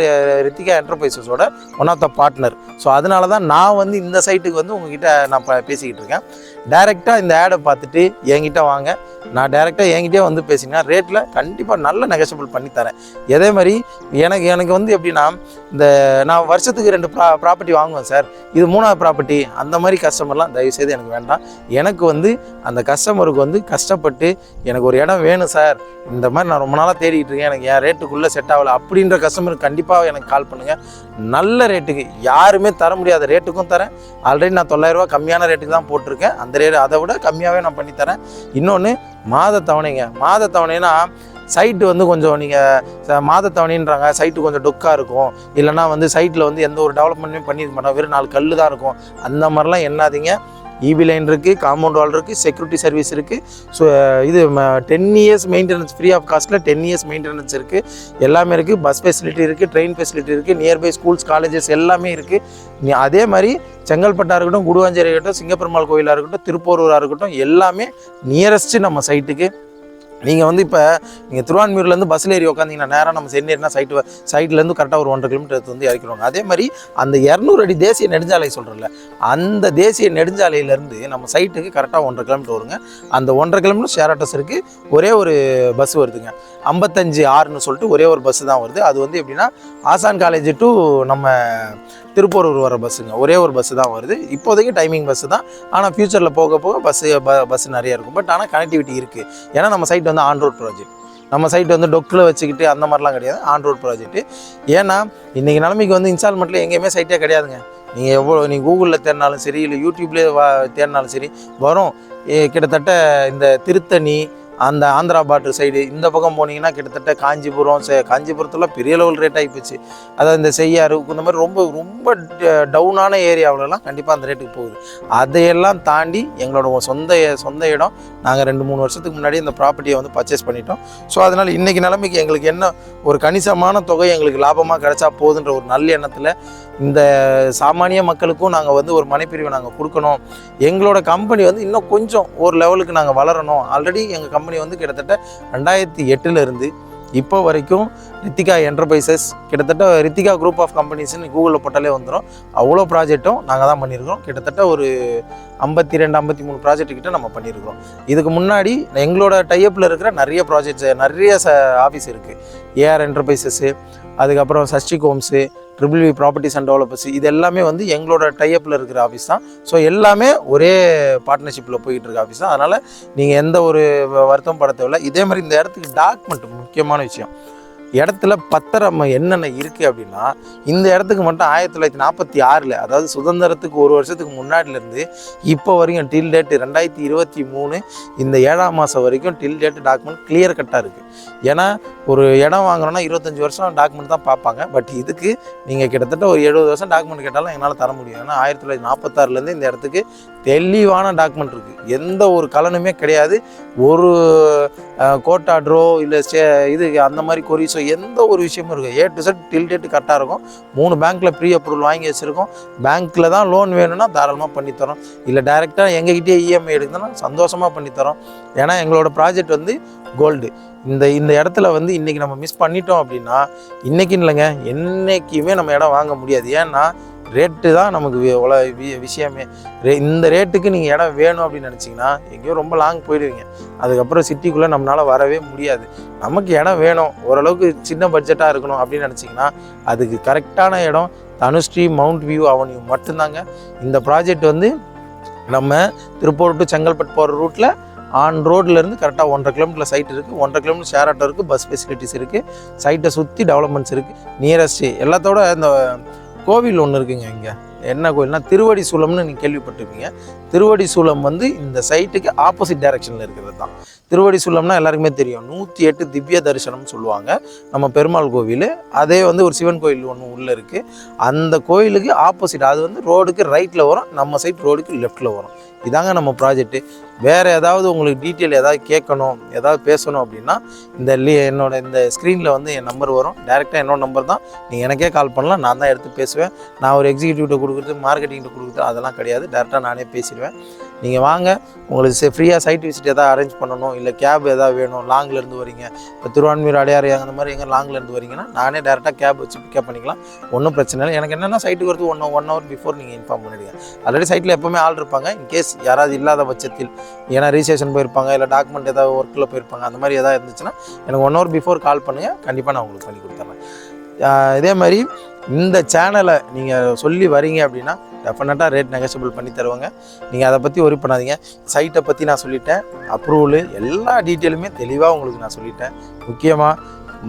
Rithika என்டர்பிரைசஸோட one of the partner so அதனால தான் நான் வந்து இந்த சைட்டுக்கு வந்து உங்ககிட்ட நான் ப- பேசிக்கிட்டு இருக்கேன். டைரெக்டாக இந்த ஆடை பார்த்துட்டு என்கிட்ட வாங்க. நான் டைரெக்டாக என்கிட்டே வந்து பேசிங்கன்னா ரேட்டில் கண்டிப்பாக நல்ல நெகஷபிள் பண்ணி தரேன். அதே மாதிரி எனக்கு எனக்கு வந்து எப்படின்னா இந்த நான் வருஷத்துக்கு ரெண்டு ப்ரா ப்ராப்பர்ட்டி வாங்குவேன் சார் இது மூணாவது ப்ராப்பர்ட்டி அந்த மாதிரி கஸ்டமர்லாம் தயவுசெய்து எனக்கு வேண்டாம். எனக்கு வந்து அந்த கஸ்டமருக்கு வந்து கஷ்டப்பட்டு எனக்கு ஒரு இடம் வேணும் சார் இந்த மாதிரி நான் ரொம்ப நாளாக தேடிட்டு இருக்கேன். எனக்கு என் ரேட்டுக்குள்ளே செட் ஆகலை. அப்படின்ற கஸ்டமருக்கு கண்டிப்பாக எனக்கு கால் பண்ணுங்கள் நல்ல ரேட்டுக்கு யாருமே தர முடியாத ரேட்டுக்கும் தரேன். ஆல்ரெடி நான் தொள்ளாயிரரூவா கம்மியான ரேட்டுக்கு தான் போட்டிருக்கேன். அந்த ரேட் அதை விட கம்மியாகவே நான் பண்ணித்தரேன் இன்னொன்று மாத தவணைங்க மாத தவணைனா சைட்டு வந்து கொஞ்சம் நீங்கள் மாத தவணைன்றாங்க சைட்டு கொஞ்சம் டொக்காக இருக்கும். இல்லைன்னா வந்து சைட்டில் வந்து எந்த ஒரு டெவலப்மெண்ட்டுமே பண்ணியிருக்க மாட்டோம். வெறும் நாலு கல் தான் இருக்கும். அந்த மாதிரிலாம் என்னாதீங்க இபி லைன் இருக்குது காம்பவுண்ட் வால் இருக்குது செக்யூரிட்டி சர்வீஸ் இருக்குது ஸோ இது ten years maintenance free of காஸ்ட்டில் ten years maintenance இருக்குது எல்லாமே இருக்குது பஸ் ஃபெசிலிட்டி இருக்குது ட்ரெயின் ஃபெசிலிட்டி இருக்குது நியர்பை ஸ்கூல்ஸ் காலேஜஸ் எல்லாமே இருக்குது அதே மாதிரி செங்கல்பட்டாக இருக்கட்டும் குடுவாஞ்சேரி இருக்கட்டும் சிங்கப்பெருமாள் கோயிலாக இருக்கட்டும் திருப்போரூராக இருக்கட்டும் எல்லாமே நியரஸ்ட்டு நம்ம சைட்டுக்கு நீங்கள் வந்து இப்போ நீங்கள் திருவான்மியூர்லேருந்து பஸ்ஸில் ஏறி உட்காந்திங்கன்னா நேராக நம்ம சென்னேரினா சைட்டு சைட்லேருந்து கரெக்டாக ஒரு ஒன்றரை கிலோமீட்டர் எடுத்து வந்து இறக்கிடுவாங்க. அதே மாதிரி அந்த இரநூறு அடி தேசிய நெடுஞ்சாலை சொல்கிறல அந்த தேசிய நெடுஞ்சாலையிலேருந்து நம்ம சைட்டுக்கு கரெக்டாக ஒன்றரை கிலோமீட்டர் வருங்க. அந்த ஒன்றரை கிலோமீட்டர் ஷேர் ஆட்டோஸ் இருக்குது ஒரே ஒரு பஸ் வருதுங்க. ஐம்பத்தஞ்சு ஆறுன்னு சொல்லிட்டு ஒரே ஒரு பஸ்ஸு தான் வருது. அது வந்து எப்படின்னா ஆசான் காலேஜ் டு நம்ம திருப்பூரூர் வர பஸ்ஸுங்க. ஒரே ஒரு பஸ்ஸு தான் வருது. இப்போதைக்கு டைமிங் பஸ்ஸு தான். ஆனால் ஃப்யூச்சரில் போக போக பஸ்ஸு ப பஸ் நிறையா இருக்கும். பட் ஆனால் கனெக்டிவிட்டி இருக்குது ஏன்னா நம்ம சைட் வந்து ஆன் ரோட் ப்ராஜெக்ட் நம்ம சைட் வந்து டொக்கில் வச்சுக்கிட்டு அந்த மாதிரிலாம் கிடையாது. ஆன் ரோட் ப்ராஜெக்ட் ஏன்னா இன்றைக்கி நிலைமைக்கு வந்து இன்ஸ்டால்மெண்ட்டில் எங்கேயுமே சைட்டே கிடையாதுங்க. நீங்கள் எவ்வளோ நீங்கள் கூகுளில் தேடினாலும் சரி இல்லை யூடியூப்லேயே வா தேடினாலும் சரி வரும். ஏ, கிட்டத்தட்ட இந்த திருத்தணி அந்த ஆந்திரா பாட்டு சைடு இந்த பக்கம் போனீங்கன்னா கிட்டத்தட்ட காஞ்சிபுரம் சே காஞ்சிபுரத்தில் பெரிய லெவல் ரேட் ஆகிப்போச்சு அதாவது இந்த செய்யாறு இந்த மாதிரி ரொம்ப ரொம்ப டவுனான ஏரியாவிலலாம் கண்டிப்பாக அந்த ரேட்டுக்கு போகுது. அதையெல்லாம் தாண்டி எங்களோட சொந்த சொந்த இடம். நாங்கள் ரெண்டு மூணு வருஷத்துக்கு முன்னாடி இந்த ப்ராப்பர்ட்டியை வந்து பர்ச்சேஸ் பண்ணிட்டோம். ஸோ அதனால் இன்றைக்கி நிலைமைக்கு எங்களுக்கு என்ன ஒரு கணிசமான தொகை எங்களுக்கு லாபமாக கிடைச்சா போதுன்ற ஒரு நல்ல எண்ணத்தில் இந்த சாமானிய மக்களுக்கும் நாங்கள் வந்து ஒரு மனைப்பிரிவை நாங்கள் கொடுக்கணும். எங்களோட கம்பெனி வந்து இன்னும் கொஞ்சம் ஒரு லெவலுக்கு நாங்கள் வளரணும். ஆல்ரெடி எங்கள் கம்பெனி கம்பெனி வந்து கிட்டத்தட்ட ரெண்டாயிரத்தி எட்டுல இருந்து இப்போ வரைக்கும் ரித்திகா என்டர்பிரைசஸ் கிட்டத்தட்ட ரித்திகா குரூப் ஆஃப் கம்பெனிஸ்னு கூகுளில் போட்டாலே வந்துடும் அவ்வளோ ப்ராஜெக்ட்டும் நாங்கள் தான் பண்ணியிருக்கோம் கிட்டத்தட்ட ஒரு ஐம்பத்தி ரெண்டு ஐம்பத்தி மூணு ப்ராஜெக்ட் கிட்ட நம்ம பண்ணியிருக்கிறோம். இதுக்கு முன்னாடி எங்களோட டைப்பில் இருக்கிற நிறைய ப்ராஜெக்ட்ஸ் நிறைய ச ஆஃபீஸ் இருக்குது ஏஆர் என்டர்பிரைசஸ்ஸு அதுக்கப்புறம் Sashti homes triple V properties and developers இது எல்லாமே வந்து எங்களோட டைஅப்பில் இருக்கிற ஆஃபீஸ் தான். ஸோ எல்லாமே ஒரே பார்ட்னர்ஷிப்பில் போயிட்டு இருக்க ஆஃபீஸ் தான். அதனால் நீங்கள் எந்த ஒரு வருத்தம் பட தேவையில்லை. இதே மாதிரி இந்த இடத்துக்கு டாக்குமெண்ட் முக்கியமான விஷயம். இடத்துல பத்திரம் என்னென்ன இருக்குது அப்படின்னா இந்த இடத்துக்கு மட்டும் ஆயிரத்தி தொள்ளாயிரத்தி நாற்பத்தி ஆறில் அதாவது சுதந்திரத்துக்கு ஒரு வருஷத்துக்கு முன்னாடிலேருந்து இப்போ வரைக்கும் டில் டேட்டு ரெண்டாயிரத்தி இருபத்தி மூணு இந்த ஏழாம் மாதம் வரைக்கும் டில் டேட்டு டாக்குமெண்ட் கிளியர் கட்டாக இருக்குது ஏன்னா ஒரு இடம் வாங்குறோன்னா இருபத்தஞ்சி வருஷம் டாக்குமெண்ட் தான் பார்ப்பாங்க. பட் இதுக்கு நீங்கள் கிட்டத்தட்ட ஒரு எழுபது வருஷம் டாக்குமெண்ட் கேட்டாலும் எங்களால் தர முடியும். ஏன்னா ஆயிரத்தி தொள்ளாயிரத்தி நாற்பத்தாறுலேருந்து இந்த இடத்துக்கு தெளிவான டாக்குமெண்ட் இருக்குது எந்த ஒரு கலனுமே கிடையாது. ஒரு கோட்டாட்ரோ ஆர்டரோ இல்லை ஸ்டே இது அந்த மாதிரி கொரிஸோ எந்த ஒரு விஷயமும் இருக்கும். A to Z till date கரெக்டாக இருக்கும். மூணு பேங்க்கில் ப்ரீ அப்ரூவல் வாங்கி வச்சுருக்கோம். பேங்க்கில் தான் லோன் வேணும்னா தாராளமாக பண்ணித்தரோம் இல்லை டைரெக்டாக எங்ககிட்டயே இஎம்ஐ எடுக்கணும்னா சந்தோஷமாக பண்ணித்தரோம் ஏன்னா எங்களோட ப்ராஜெக்ட் வந்து கோல்டு இந்த இந்த இடத்துல வந்து இன்றைக்கி நம்ம மிஸ் பண்ணிட்டோம் அப்படின்னா இன்றைக்கின்னு இல்லைங்க. என்றைக்குமே நம்ம இடம் வாங்க முடியாது. ஏன்னா ரேட்டு தான் நமக்கு இவ்வளோ வி- விஷயமே. ரே இந்த ரேட்டுக்கு நீங்கள் இடம் வேணும் அப்படின்னு நினச்சிங்கன்னா எங்கேயோ ரொம்ப லாங் போயிடுவீங்க அதுக்கப்புறம் சிட்டிக்குள்ளே நம்மளால் வரவே முடியாது. நமக்கு இடம் வேணும். ஓரளவுக்கு சின்ன பட்ஜெட்டாக இருக்கணும் அப்படின்னு நினச்சிங்கன்னா அதுக்கு கரெக்டான இடம் தனுஸ்ரீ மவுண்ட் வியூ அவனியூ மட்டும்தாங்க. இந்த ப்ராஜெக்ட் வந்து நம்ம திருப்பூர் டு செங்கல்பட்டு போகிற ரூட்டில் ஆன் ரோட்லேருந்து கரெக்டாக ஒன்றரை கிலோமீட்டர் சைட் இருக்குது ஒன்றரை கிலோமீட்டர் ஷேர் ஆட்டோ இருக்குது பஸ் ஃபெசிலிட்டிஸ் இருக்குது சைட்டை சுற்றி டெவலப்மெண்ட்ஸ் இருக்குது நியரஸ்ட்டு எல்லாத்தோட இந்த கோவில் ஒன்று இருக்குங்க இங்கே. என்ன கோயில்னா திருவடி சூலம்னு நீங்கள் கேள்விப்பட்டிருப்பீங்க. திருவடி சூலம் வந்து இந்த சைட்டுக்கு ஆப்போசிட் டைரக்ஷனில் இருக்கிறது தான். திருவடி சூலம்னா எல்லாருக்குமே தெரியும். நூற்றி எட்டு திவ்ய தரிசனம்னு சொல்லுவாங்க. நம்ம பெருமாள் கோவில். அதே வந்து ஒரு சிவன் கோயில் ஒன்று உள்ளே இருக்குது அந்த கோயிலுக்கு ஆப்போசிட் அது வந்து ரோடுக்கு ரைட்டில் வரும். நம்ம சைட் ரோடுக்கு லெஃப்ட்டில் வரும். இதாங்க நம்ம ப்ராஜெக்ட்டு வேறு ஏதாவது உங்களுக்கு டீட்டெயில் ஏதாவது கேட்கணும் ஏதாவது பேசணும் அப்படின்னா இந்த லீ என்னோட இந்த ஸ்க்ரீனில் வந்து என் நம்பர் வரும். டேரெக்டாக என்னோட நம்பர் தான். நீங்கள் எனக்கே கால் பண்ணலாம். நான் தான் எடுத்து பேசுவேன். நான் ஒரு எக்ஸிக்யூட்டிவ்கிட்ட கொடுக்குறது மார்க்கெட்டிங்கிட்ட கொடுக்குறது அதெல்லாம் கிடையாது. டேரெக்டாக நானே பேசிடுவேன். நீங்கள் வாங்க. உங்களுக்கு ஃப்ரீயாக சைட் விசிட் எதாவது அரேஞ்ச் பண்ணணும் இல்லை கேப் எதாவது வேணும் லாங்கில் இருந்து வரீங்க. இப்போ திருவான்மூர் அடையாறு அந்த மாதிரி எங்கே லாங்கில் இருந்து வரீங்கன்னா நானே டேரெக்டாக கேப் வச்சு பிக்கப் பண்ணிக்கலாம். ஒன்றும் பிரச்சனை இல்லை. எனக்கு என்னென்னா சைட்டுக்கு வரது ஒன் ஒன் ஹவர் பிஃபோர் நீங்கள் இன்ஃபார்ம் பண்ணிடுங்க. ஆல்ரெடி சைட்டில் எப்போவுமே ஆள் இருப்பாங்க. இன்கேஸ் யாராவது இல்லாத பட்சத்தில் ஏன்னா ரிஜிஸ்ட்ரேஷன் போயிருப்பாங்க இல்லை டாக்குமெண்ட் ஏதாவது ஒர்க்கில் போயிருப்பாங்க அந்த மாதிரி எதாவது இருந்துச்சுன்னா எனக்கு ஒன் ஹவர் பிஃபோர் கால் பண்ணுங்கள் கண்டிப்பாக நான் உங்களுக்கு பண்ணி கொடுத்துட்றேன் இதே மாதிரி இந்த சேனலை நீங்கள் சொல்லி வரீங்க அப்படின்னா டெஃபினட்டாக ரேட் நெகோஷியபிள் பண்ணி தருவாங்க. நீங்கள் அதை பற்றி ஒரி பண்ணாதீங்க. சைட்டை பற்றி நான் சொல்லிட்டேன். அப்ரூவலு எல்லா டீட்டெயிலுமே தெளிவாக உங்களுக்கு நான் சொல்லிட்டேன். முக்கியமாக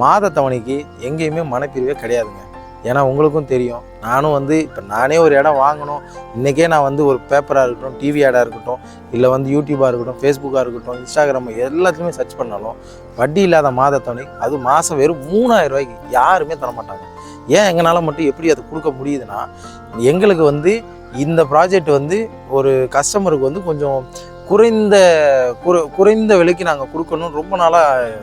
மாத தவணைக்கு எங்கேயுமே மனப்பிரிவே கிடையாதுங்க. ஏன்னா உங்களுக்கும் தெரியும். நானும் வந்து இப்போ நானே ஒரு இடம் வாங்கணும். இன்றைக்கே நான் வந்து ஒரு பேப்பராக இருக்கட்டும் டிவி ஆடாக இருக்கட்டும் இல்லை வந்து யூடியூபாக இருக்கட்டும் ஃபேஸ்புக்காக இருக்கட்டும் இன்ஸ்டாகிராம் எல்லாத்துலேயுமே சர்ச் பண்ணாலும் வட்டி இல்லாத மாதத்தவணை அது மாதம் வெறும் மூணாயிரம் ரூபாய்க்கு யாருமே தர மாட்டாங்க ஏன் எங்களால் மட்டும் எப்படி அது கொடுக்க முடியுதுன்னா எங்களுக்கு வந்து இந்த ப்ராஜெக்ட் வந்து ஒரு கஸ்டமருக்கு வந்து கொஞ்சம் குறைந்த குறைந்த விலைக்கு நாங்கள் கொடுக்கணும் ரொம்ப நாளாக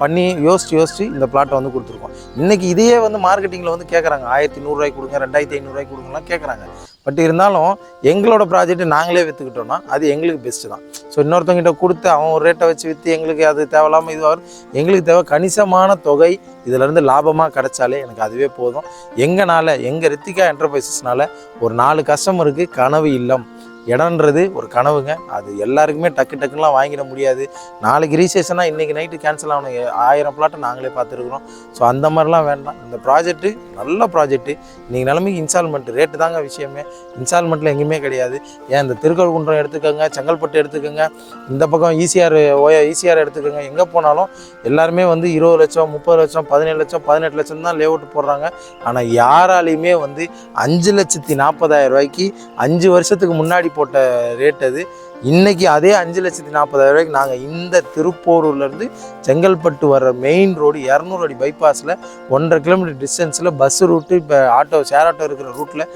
பண்ணி யோசிச்சு யோசித்து இந்த பிளாட்டை வந்து கொடுத்துருக்கோம். இன்றைக்கி இதையே வந்து மார்க்கெட்டிங்கில் வந்து கேட்குறாங்க ஆயிரத்தி நூறுரூவாய்க்கு கொடுங்க ரெண்டாயிரத்தி ஐநூறுரூவாய்க்கு கொடுங்கலாம் கேட்குறாங்க பட் இருந்தாலும் எங்களோட ப்ராஜெக்ட் நாங்களே விற்றுக்கிட்டோம்னா அது எங்களுக்கு பெஸ்ட்டு தான். ஸோ இன்னொருத்தவங்கிட்ட கொடுத்து அவன் ஒரு ரேட்டை வச்சு விற்று எங்களுக்கு அது தேவையில்லாமல் இதுவாக எங்களுக்கு தேவை கணிசமான தொகை இதிலேருந்து லாபமாக கிடைச்சாலே எனக்கு அதுவே போதும். எங்கனால் எங்கள் ரித்திகா என்டர்பிரைசஸ்னால ஒரு நாலு கஸ்டமருக்கு கனவு இல்லம். இடம்ன்றது ஒரு கனவுங்க. அது எல்லாருக்குமே டக்கு டக்குலாம் வாங்கிட முடியாது. நாளைக்கு ரீசேஷனாக இன்றைக்கி நைட்டு கேன்சல் ஆகணும் ஆயிரம் பிளாட்டை நாங்களே பார்த்துருக்குறோம். ஸோ அந்த மாதிரிலாம் வேண்டாம். இந்த ப்ராஜெக்ட்டு நல்ல ப்ராஜெக்ட்டு இன்றைக்கி நிலைமைக்கு இன்ஸ்டால்மெண்ட் ரேட்டு தாங்க விஷயமே. இன்ஸ்டால்மெண்ட்டில் எங்கேயுமே கிடையாது. ஏன் இந்த திருக்கழுக்குன்றம் எடுத்துக்கோங்க செங்கல்பட்டு எடுத்துக்கோங்க இந்த பக்கம் ஈசிஆர் ஓய ஈசிஆர் எடுத்துக்கோங்க. எங்கே போனாலும் எல்லாருமே வந்து இருபது லட்சம் முப்பது லட்சம் பதினேழு லட்சம் பதினெட்டு லட்சம் தான் லேஅவுட் போடுறாங்க. ஆனால் யாராலையுமே வந்து அஞ்சு லட்சத்தி நாற்பதாயிரம் ரூபாய்க்கு அஞ்சு வருஷத்துக்கு முன்னாடி போட்ட ரேட் அது. இன்றைக்கி அதே அஞ்சு லட்சத்தி நாற்பதாயிரம் ரூபாய்க்கு நாங்கள் இந்த திருப்போரூர்லேருந்து செங்கல்பட்டு வர்ற மெயின் ரோடு இரநூறு அடி பைபாஸில் ஒன்றரை கிலோமீட்டர் டிஸ்டன்ஸில் பஸ் ரூட்டு இப்போ ஆட்டோ ஷேர் ஆட்டோ இருக்கிற ரூட்டில்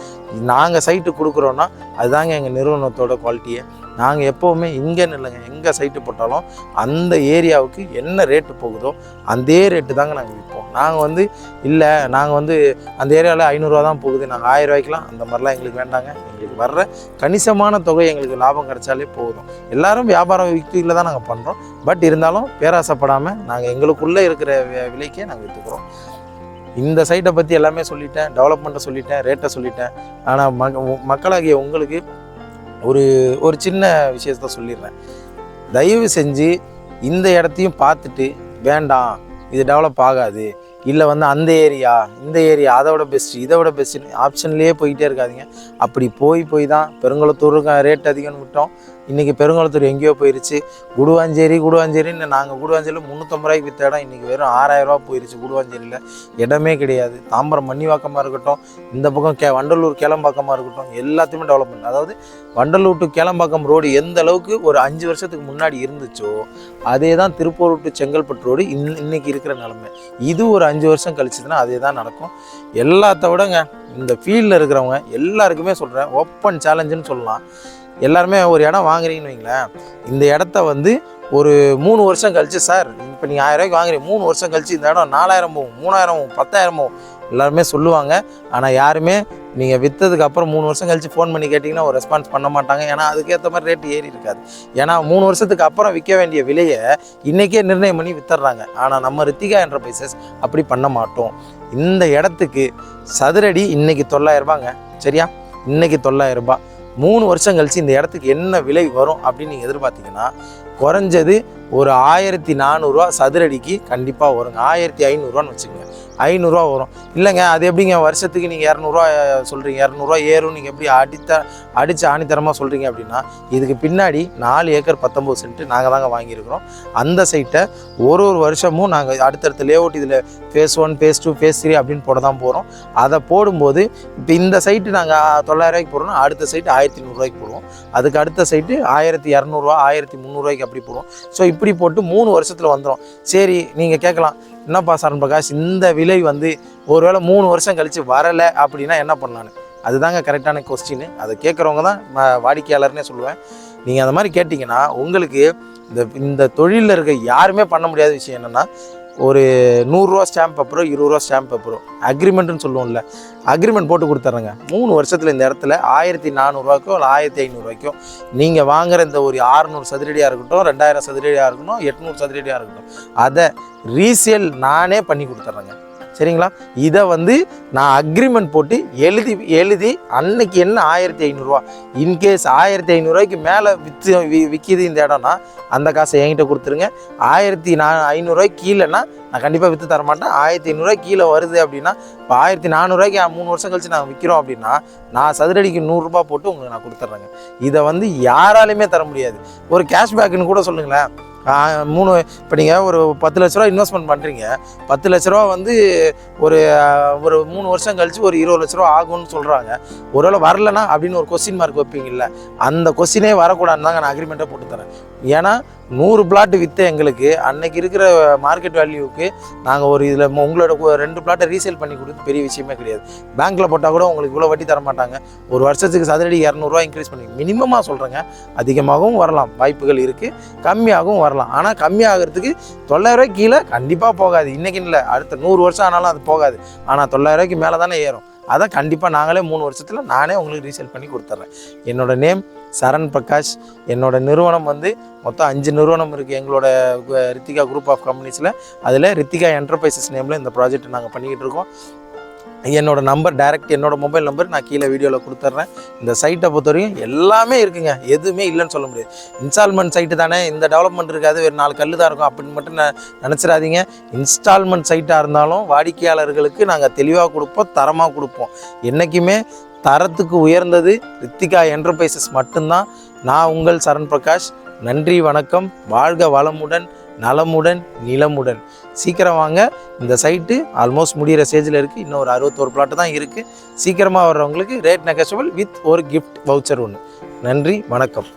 நாங்கள் சைட்டு கொடுக்குறோன்னா அதுதாங்க எங்கள் நிறுவனத்தோட குவாலிட்டியை நாங்கள் எப்போவுமே இங்கேன்னு இல்லைங்க எங்கே சைட்டு போட்டாலும் அந்த ஏரியாவுக்கு என்ன ரேட்டு போகுதோ அதே ரேட்டு தாங்க நாங்கள் விற்போம் நாங்கள் வந்து இல்லை நாங்கள் வந்து அந்த ஏரியாவில் ஐநூறுரூவா தான் போகுது. நாங்கள் ஆயிரம் ரூபாய்க்குலாம் அந்த மாதிரிலாம் எங்களுக்கு வேண்டாங்க. எங்களுக்கு வர்ற கணிசமான தொகை எங்களுக்கு லாபம் கிடைச்சாலே போதும். எல்லாரும் வியாபாரம் யுக்தியில் தான் நாங்கள் பண்ணுறோம் பட் இருந்தாலும் பேராசைப்படாமல் நாங்கள் எங்களுக்குள்ளே இருக்கிற விலைக்கே நாங்கள் விற்றுக்குறோம் இந்த சைட்டை பற்றி எல்லாமே சொல்லிட்டேன். டெவலப்மெண்ட்டை சொல்லிட்டேன். ரேட்டை சொல்லிட்டேன். ஆனால் மக மக்களாகிய உங்களுக்கு ஒரு ஒரு சின்ன விஷயத்த சொல்லிடுறேன். தயவு செஞ்சு இந்த இடத்தையும் பார்த்துட்டு வேண்டாம் இது டெவலப் ஆகாது. இல்லை வந்து அந்த ஏரியா இந்த ஏரியா அதை விட பெஸ்ட்டு இதை விட பெஸ்ட்டுன்னு ஆப்ஷன்லேயே போயிட்டே இருக்காதிங்க. அப்படி போய் போய் தான் பெருங்குளத்தூருக்கு ரேட் அதிகம்னு விட்டோம். இன்றைக்கி பெருங்குளத்தூர் எங்கேயோ போயிருச்சு. குடுவாஞ்சேரி குடுவாஞ்சேரின்னு நாங்கள் குடுவாஞ்சேரியில் முந்நூற்றம்பது ரூபாய்க்கு விற்ற இடம் இன்றைக்கி வெறும் ஆறாயிரம் ரூபாய் போயிருச்சு குடுவாஞ்சேரியில். இடமே கிடையாது. தாம்பரம் மன்னிவாக்கமாக இருக்கட்டும் இந்த பக்கம் கே வண்டலூர் கேளம்பாக்கமாக இருக்கட்டும் எல்லாத்தையுமே டெவலப்மெண்ட் அதாவது வண்டலூர் டு கேளம்பாக்கம் ரோடு எந்த அளவுக்கு ஒரு அஞ்சு வருஷத்துக்கு முன்னாடி இருந்துச்சோ அதே தான் திருப்பூர் டு செங்கல்பட்டு ரோடு இன் இன்னைக்கு இருக்கிற நிலமை. இது ஒரு அஞ்சு வருஷம் கழிச்சதுன்னா அதே தான் நடக்கும். எல்லாத்த விடங்க இந்த ஃபீல்டில் இருக்கிறவங்க எல்லாருக்குமே சொல்கிறேன் ஓப்பன் சேலஞ்சுன்னு சொல்லலாம். எல்லாருமே ஒரு இடம் வாங்குறீங்கன்னு வைங்களேன். இந்த இடத்த வந்து ஒரு மூணு வருஷம் கழிச்சு சார் இப்போ நீங்கள் ஆயிரம் ரூபாய்க்கு வாங்குறீங்க மூணு வருஷம் கழிச்சு இந்த இடம் நாலாயிரம் போகும் மூணாயிரம் போகும் பத்தாயிரம் போகும். எல்லாருமே சொல்லுவாங்க. ஆனால் யாருமே நீங்கள் விற்றதுக்கு அப்புறம் மூணு வருஷம் கழிச்சு ஃபோன் பண்ணி கேட்டிங்கன்னா ஒரு ரெஸ்பான்ஸ் பண்ண மாட்டாங்க. ஏன்னா அதுக்கேற்ற மாதிரி ரேட் ஏறி இருக்காது. ஏன்னா மூணு வருஷத்துக்கு அப்புறம் விற்க வேண்டிய விலையை இன்றைக்கே நிர்ணயம் பண்ணி வித்துடுறாங்க. ஆனால் நம்ம ரித்திகா என்டர்பிரைசஸ் அப்படி பண்ண மாட்டோம். இந்த இடத்துக்கு சதுரடி இன்றைக்கி தொள்ளாயிரரூபாங்க சரியா? இன்னைக்கு தொள்ளாயிரரூபா மூணு வருஷம் கழிச்சு இந்த இடத்துக்கு என்ன விலை வரும் அப்படின்னு நீங்கள் எதிர்பார்த்தீங்கன்னா குறைஞ்சது ஒரு ஆயிரத்தி நானூறுரூவா சதுரடிக்கு கண்டிப்பாக வருங்க. ஆயிரத்தி ஐநூறுரூவான்னு வச்சுக்கோங்க. ஐநூறுரூவா வரும். இல்லைங்க அது எப்படிங்க வருஷத்துக்கு நீங்கள் இரநூறுவா சொல்கிறீங்க இரநூறுவா ஏறும் நீங்கள் எப்படி அடித்த அடித்து ஆணித்தரமாக சொல்கிறீங்க அப்படின்னா இதுக்கு பின்னாடி நாலு ஏக்கர் பத்தொம்போது சென்ட்டு நாங்கள் தாங்க வாங்கியிருக்கிறோம். அந்த சைட்டை ஒரு ஒரு வருஷமும் நாங்கள் அடுத்தடுத்த லேஅவுட் இதில் phase one phase two phase three அப்படின்னு போட தான் போகிறோம் அதை போடும்போது இப்போ இந்த சைட்டு நாங்கள் தொள்ளாயிரரூவாய்க்கு போடுறோம் அடுத்த சைட்டு ஆயிரத்தி நூறுரூவாய்க்கு போடுவோம். அதுக்கு அடுத்த சைட்டு ஆயிரத்தி இரநூறுவா ஆயிரத்தி முந்நூறுவாய்க்கு அப்படி போடுவோம். ஸோ இப்படி போட்டு மூணு வருஷத்தில் வந்துடும் சரி நீங்கள் கேட்கலாம். என்னப்பா சரண் பிரகாஷ்? இந்த விலை வந்து ஒருவேளை மூணு வருஷம் கழித்து வரலை அப்படின்னா என்ன பண்ணலான்னு? அதுதாங்க கரெக்டான கொஸ்டின் அதை கேட்குறவங்க தான் வாடிக்கையாளர்னே சொல்லுவேன். நீங்கள் அந்த மாதிரி கேட்டிங்கன்னா உங்களுக்கு இந்த இந்த தொழிலில் இருக்க யாருமே பண்ண முடியாத விஷயம் என்னென்னா ஒரு நூறுரூவா ஸ்டாம்ப் பேப்பரோ இருபது ரூபா ஸ்டாம்ப் பேப்பரோ அக்ரிமெண்ட்டுன்னு சொல்லுவோம்ல. அக்ரிமெண்ட் போட்டு கொடுத்துட்றேங்க மூணு வருஷத்தில் இந்த இடத்துல ஆயிரத்தி நானூறுரூவாக்கோ இல்லை ஆயிரத்தி ஐநூறுரூவாய்க்கோ நீங்கள் வாங்குகிற இந்த ஒரு ஆறுநூறு சதுரடியாக இருக்கட்டும் ரெண்டாயிரம் சதுரடியாக இருக்கட்டும் எட்நூறு சதுரடியாக இருக்கட்டும் அதை ரீசேல் நானே பண்ணி கொடுத்துட்றேங்க சரிங்களா? இதை வந்து நான் அக்ரிமெண்ட் போட்டு எழுதி எழுதி அன்னைக்கு என்ன ஆயிரத்தி ஐநூறுரூவா இன்கேஸ் ஆயிரத்தி ஐநூறுரூவாய்க்கு மேலே விற்று வி விற்கிது இந்த இடம்னா அந்த காசை என்கிட்ட கொடுத்துருங்க. ஆயிரத்தி நான் ஐநூறுரூவாய்க்கு கீழேன்னா நான் கண்டிப்பாக விற்று தர மாட்டேன். ஆயிரத்தி ஐநூறுரூவாய்க்கு கீழே வருது அப்படின்னா இப்போ ஆயிரத்தி நானூறுரூவாய்க்கு மூணு வருஷம் கழிச்சு நாங்கள் விற்கிறோம் அப்படின்னா நான் சதுரடிக்கு நூறுரூபா போட்டு உங்களுக்கு நான் கொடுத்துட்றேங்க இதை வந்து யாராலையுமே தர முடியாது. ஒரு கேஷ்பேக்குன்னு கூட சொல்லுங்களேன். மூணு இப்போ நீங்கள் ஒரு பத்து லட்ச ரூபா இன்வெஸ்ட்மெண்ட் பண்ணுறீங்க பத்து லட்ச ரூபா வந்து ஒரு ஒரு மூணு வருஷம் கழித்து ஒரு இருபது லட்ச ரூபா ஆகும்னு சொல்கிறாங்க ஒருவேளை வரலனா அப்படின்னு ஒரு கொஸ்டின் மார்க் வைப்பீங்கல்ல. அந்த கொஸ்டினே வரக்கூடாதுன்னு தாங்க நான் அக்ரிமெண்ட்டை போட்டு தரேன் ஏன்னா நூறு பிளாட் விற்ற எங்களுக்கு. அன்னைக்கு இருக்கிற மார்க்கெட் வேல்யூவுக்கு நாங்கள் ஒரு இதில் உங்களோட ரெண்டு பிளாட்டை ரீசேல் பண்ணி கொடுத்து பெரிய விஷயமே கிடையாது. பேங்க்கில் போட்டால் கூட உங்களுக்கு இவ்வளோ வட்டி தர மாட்டாங்க ஒரு வருஷத்துக்கு சதுரடி இரநூறுவா இன்க்ரீஸ் பண்ணி மினிமமாக சொல்கிறேங்க அதிகமாகவும் வரலாம். வாய்ப்புகள் இருக்குது கம்மியாகவும் வரலாம். ஆனால் கம்மியாகிறதுக்கு தொள்ளாயிரரூவாய்க்கு கீழே கண்டிப்பாக போகாது. இன்றைக்கின்னு இல்லை. அடுத்த நூறு வருஷம் ஆனாலும் அது போகாது. ஆனால் தொள்ளாயிரரூவாய்க்கு மேலே தானே ஏறும். அதை கண்டிப்பாக நாங்களே மூணு வருஷத்தில் நானே உங்களுக்கு ரீசேல் பண்ணி கொடுத்துட்றேன் என்னோட நேம் சரண் பிரகாஷ் என்னோட நிறுவனம் வந்து மொத்தம் அஞ்சு நிறுவனம் இருக்குது எங்களோட ரித்திகா குரூப் ஆஃப் கம்பெனிஸில் அதில் ரித்திகா என்டர்பிரைசஸ் நேமில் இந்த ப்ராஜெக்ட் நாங்கள் பண்ணிக்கிட்டு இருக்கோம். என்னோட நம்பர் டைரக்ட் என்னோட மொபைல் நம்பர் நான் கீழே வீடியோவில் கொடுத்துட்றேன் இந்த சைட்டை பொறுத்த வரைக்கும் எல்லாமே இருக்குங்க. எதுவுமே இல்லைன்னு சொல்ல முடியாது. இன்ஸ்டால்மெண்ட் சைட்டு தானே. இந்த டெவலப்மெண்ட் இருக்காது. ஒரு நாலு கல் தான் இருக்கும். அப்படின்னு மட்டும் நான் நினச்சிடாதீங்க. இன்ஸ்டால்மெண்ட் சைட்டாக இருந்தாலும் வாடிக்கையாளர்களுக்கு நாங்கள் தெளிவாக கொடுப்போம் தரமாக கொடுப்போம். என்றைக்குமே தரத்துக்கு உயர்ந்தது ரித்திகா என்டர்பிரைசஸ் மட்டும்தான். நான் உங்கள் சரண் பிரகாஷ். நன்றி வணக்கம். வாழ்க வளமுடன் நலமுடன் நிலமுடன். சீக்கிரம் வாங்க. இந்த சைட்டு ஆல்மோஸ்ட் முடிகிற ஸ்டேஜில் இருக்குது இன்னும் ஒரு அறுபத்தோரு பிளாட்டு தான் இருக்குது சீக்கிரமாக வர்றவங்களுக்கு ரேட் நெகஷபிள் வித் ஒரு கிஃப்ட் வவுச்சர் ஒன்று நன்றி வணக்கம்.